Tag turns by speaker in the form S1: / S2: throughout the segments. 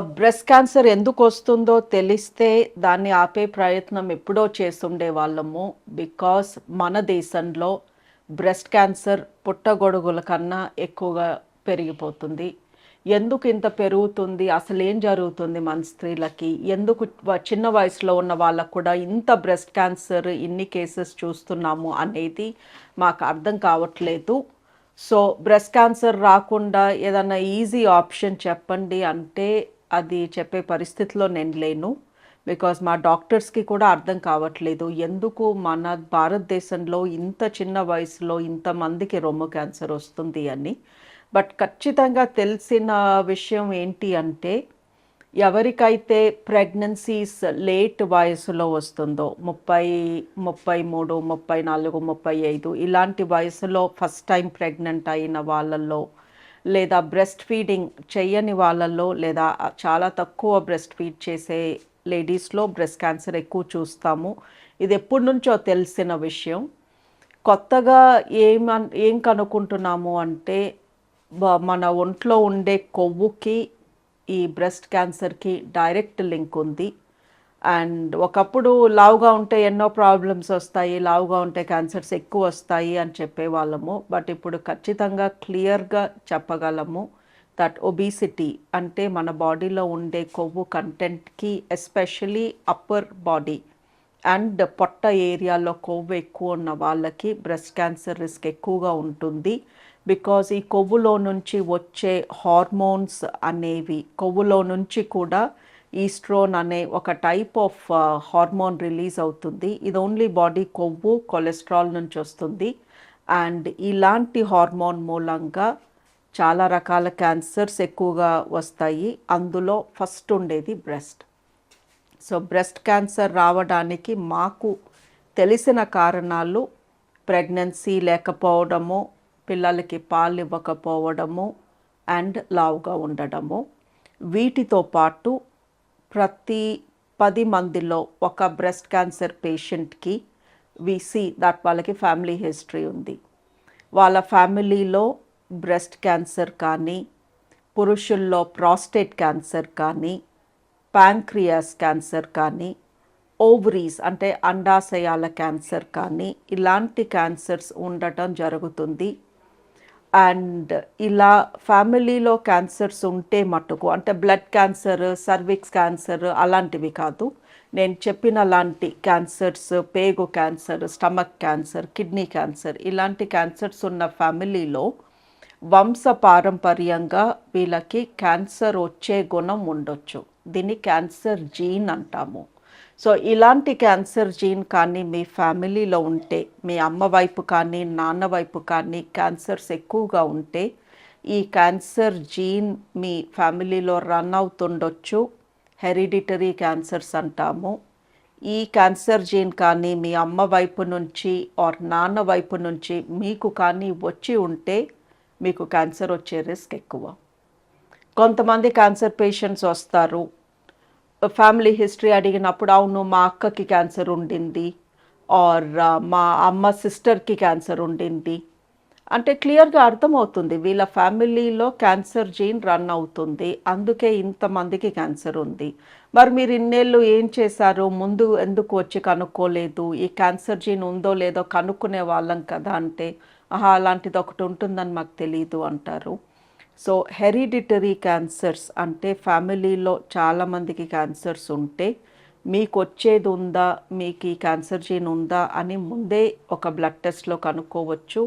S1: Breast cancer ఎందుకు వస్తుందో తెలిస్తే దాన్ని ఆపే ప్రయత్నం ఎప్పుడో చేస్తుండే వాళ్ళము. బికాస్ మన దేశంలో బ్రెస్ట్ క్యాన్సర్ పుట్టగొడుగుల కన్నా ఎక్కువగా పెరిగిపోతుంది. ఎందుకు ఇంత పెరుగుతుంది? అసలు ఏం జరుగుతుంది మన స్త్రీలకి? ఎందుకు వ- చిన్న వయసులో ఉన్న వాళ్ళకు కూడా ఇంత బ్రెస్ట్ క్యాన్సర్ ఇన్ని కేసెస్ చూస్తున్నాము అనేది మాకు అర్థం కావట్లేదు. సో బ్రెస్ట్ క్యాన్సర్ రాకుండా ఏదన్నా ఈజీ ఆప్షన్ చెప్పండి అంటే అది చెప్పే పరిస్థితిలో నేను లేను. బికాజ్ మా డాక్టర్స్కి కూడా అర్థం కావట్లేదు. ఎందుకు మన భారతదేశంలో ఇంత చిన్న వయసులో ఇంతమందికి రొమ్ము క్యాన్సర్ వస్తుంది అని. బట్ ఖచ్చితంగా తెలిసిన విషయం ఏంటి అంటే ఎవరికైతే ప్రెగ్నెన్సీస్ లేట్ వయసులో వస్తుందో ముప్పై ముప్పై మూడు ముప్పై నాలుగు ముప్పై ఐదు ఇలాంటి వయసులో ఫస్ట్ టైం ప్రెగ్నెంట్ అయిన వాళ్ళల్లో లేదా బ్రెస్ట్ ఫీడింగ్ చేయని వాళ్ళల్లో లేదా చాలా తక్కువ బ్రెస్ట్ ఫీడ్ చేసే లేడీస్లో బ్రెస్ట్ క్యాన్సర్ ఎక్కువ చూస్తాము. ఇది ఎప్పటి నుంచో తెలిసిన విషయం. కొత్తగా ఏం ఏం కనుక్కుంటున్నాము అంటే మన ఒంట్లో ఉండే కొవ్వుకి ఈ బ్రెస్ట్ క్యాన్సర్కి డైరెక్ట్ లింక్ ఉంది. అండ్ ఒకప్పుడు లావుగా ఉంటే ఎన్నో ప్రాబ్లమ్స్ వస్తాయి లావుగా ఉంటే క్యాన్సర్స్ ఎక్కువ వస్తాయి అని చెప్పేవాళ్ళము. బట్ ఇప్పుడు ఖచ్చితంగా క్లియర్గా చెప్పగలము దట్ ఒబీసిటీ అంటే మన బాడీలో ఉండే కొవ్వు కంటెంట్కి ఎస్పెషలీ అప్పర్ బాడీ అండ్ పొట్ట ఏరియాలో కొవ్వు ఎక్కువ ఉన్న వాళ్ళకి బ్రెస్ట్ క్యాన్సర్ రిస్క్ ఎక్కువగా ఉంటుంది. బికాజ్ ఈ కొవ్వులో నుంచి వచ్చే హార్మోన్స్ అనేవి కొవ్వులో నుంచి కూడా ఈస్ట్రోన్ అనే ఒక టైప్ ఆఫ్ హార్మోన్ రిలీజ్ అవుతుంది. ఇది ఓన్లీ బాడీ కొవ్వు కొలెస్ట్రాల్ నుంచి వస్తుంది. అండ్ ఇలాంటి హార్మోన్ మూలంగా చాలా రకాల క్యాన్సర్స్ ఎక్కువగా వస్తాయి. అందులో ఫస్ట్ ఉండేది బ్రెస్ట్. సో బ్రెస్ట్ క్యాన్సర్ రావడానికి మాకు తెలిసిన కారణాలు ప్రెగ్నెన్సీ లేకపోవడము పిల్లలకి పాలు ఇవ్వకపోవడము అండ్ లావుగా ఉండడము. వీటితో పాటు ప్రతి పది మందిలో ఒక బ్రెస్ట్ క్యాన్సర్ పేషెంట్కి విసి దట్ వాళ్ళకి ఫ్యామిలీ హిస్టరీ ఉంది. వాళ్ళ ఫ్యామిలీలో బ్రెస్ట్ క్యాన్సర్ కానీ పురుషుల్లో ప్రాస్టేట్ క్యాన్సర్ కానీ ప్యాంక్రియాస్ క్యాన్సర్ కానీ ఓవరీస్ అంటే అండాశయాల క్యాన్సర్ కానీ ఇలాంటి క్యాన్సర్స్ ఉండటం జరుగుతుంది. అండ్ ఇలా ఫ్యామిలీలో క్యాన్సర్స్ ఉంటే మట్టుకు అంటే బ్లడ్ క్యాన్సర్ సర్విక్స్ క్యాన్సర్ అలాంటివి కాదు. నేను చెప్పిన లాంటి క్యాన్సర్స్ పేగు cancer stomach cancer kidney cancer ఇలాంటి క్యాన్సర్స్ ఉన్న ఫ్యామిలీలో వంశ పారంపర్యంగా వీళ్ళకి క్యాన్సర్ వచ్చే గుణం ఉండొచ్చు. దీన్ని క్యాన్సర్ జీన్ అంటాము. సో ఇలాంటి క్యాన్సర్ జీన్ కానీ మీ ఫ్యామిలీలో ఉంటే మీ అమ్మ వైపు కానీ నాన్న వైపు కానీ క్యాన్సర్స్ ఎక్కువగా ఉంటే ఈ క్యాన్సర్ జీన్ మీ ఫ్యామిలీలో రన్ అవుతుండొచ్చు. హెరిడిటరీ క్యాన్సర్స్ అంటాము. ఈ క్యాన్సర్ జీన్ కానీ మీ అమ్మ వైపు నుంచి ఆర్ నాన్న వైపు నుంచి మీకు కానీ వచ్చి ఉంటే మీకు క్యాన్సర్ వచ్చే రిస్క్ ఎక్కువ. కొంతమంది క్యాన్సర్ పేషెంట్స్ వస్తారు. ఫ్యామిలీ హిస్టరీ అడిగినప్పుడు అవును మా అక్కకి క్యాన్సర్ ఉండింది. ఆర్ uh, మా అమ్మ సిస్టర్కి క్యాన్సర్ ఉండింది. అంటే క్లియర్గా అర్థమవుతుంది వీళ్ళ ఫ్యామిలీలో క్యాన్సర్ జీన్ రన్ అవుతుంది. అందుకే ఇంతమందికి క్యాన్సర్ ఉంది. మరి మీరు ఇన్నేళ్ళు ఏం చేశారు? ముందు ఎందుకు వచ్చి కనుక్కోలేదు? ఈ క్యాన్సర్ జీన్ ఉందో లేదో కనుక్కునే వాళ్ళం కదా అంటే ఆహా అలాంటిది ఒకటి ఉంటుందని మాకు తెలియదు అంటారు. సో హెరిడిటరీ క్యాన్సర్స్ అంటే ఫ్యామిలీలో చాలామందికి క్యాన్సర్స్ ఉంటే మీకు వచ్చేది ఉందా మీకు ఈ క్యాన్సర్ జీన్ ఉందా అని ముందే ఒక బ్లడ్ టెస్ట్లో కనుక్కోవచ్చు.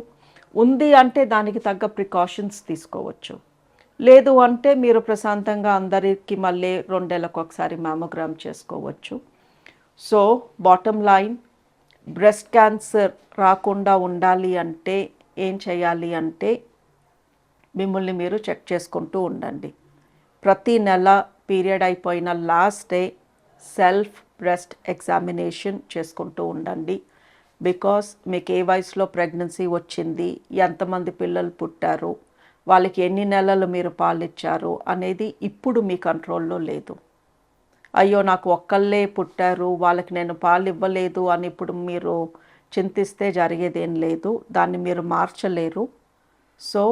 S1: ఉంది అంటే దానికి తగ్గ ప్రికాషన్స్ తీసుకోవచ్చు. లేదు అంటే మీరు ప్రశాంతంగా అందరికీ మళ్ళీ రెండేళ్ళకు ఒకసారి మ్యామోగ్రామ్ చేసుకోవచ్చు. So bottom line breast cancer రాకుండా ఉండాలి అంటే ఏం చేయాలి అంటే మిమ్మల్ని మీరు చెక్ చేసుకుంటూ ఉండండి. ప్రతి నెల పీరియడ్ అయిపోయిన last day self breast examination చేసుకుంటూ ఉండండి. బికాస్ మీకు ఏ వయసులో ప్రెగ్నెన్సీ వచ్చింది ఎంతమంది పిల్లలు పుట్టారు వాళ్ళకి ఎన్ని నెలలు మీరు పాలిచ్చారు అనేది ఇప్పుడు మీ కంట్రోల్లో లేదు. అయ్యో నాకు ఒక్కళ్ళే పుట్టారు వాళ్ళకి నేను పాలు ఇవ్వలేదు అని ఇప్పుడు మీరు చింతిస్తే జరిగేదేం లేదు దాన్ని మీరు మార్చలేరు. సో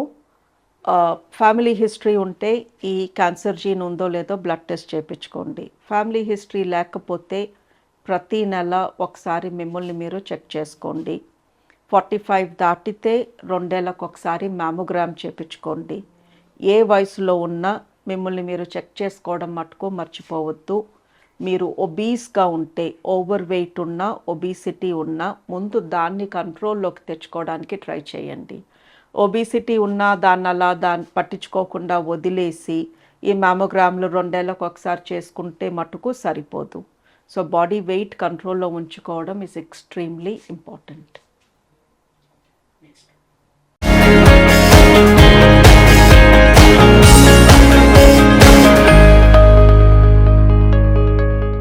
S1: ఫ్యామిలీ హిస్టరీ ఉంటే ఈ క్యాన్సర్ జీన్ ఉందో లేదో బ్లడ్ టెస్ట్ చేయించుకోండి. ఫ్యామిలీ హిస్టరీ లేకపోతే ప్రతి నెల ఒకసారి మిమ్మల్ని మీరు చెక్ చేసుకోండి. ఫార్టీ ఫైవ్ దాటితే రెండేళ్ళకు ఒకసారి మ్యామోగ్రామ్ చేయించుకోండి. ఏ వయసులో ఉన్నా మిమ్మల్ని మీరు చెక్ చేసుకోవడం మటుకు మర్చిపోవద్దు. మీరు ఒబీస్గా ఉంటే ఓవర్ వెయిట్ ఉన్నా ఒబీసిటీ ఉన్నా ముందు దాన్ని కంట్రోల్లోకి తెచ్చుకోవడానికి ట్రై చేయండి. ఒబిసిటీ ఉన్నా దాన్ని అలా దాన్ని పట్టించుకోకుండా వదిలేసి ఈ మ్యామోగ్రామ్లు రెండేళ్ళకు ఒకసారి చేసుకుంటే మటుకు సరిపోదు. సో బాడీ వెయిట్ కంట్రోల్లో ఉంచుకోవడం ఈజ్ ఎక్స్ట్రీమ్లీ ఇంపార్టెంట్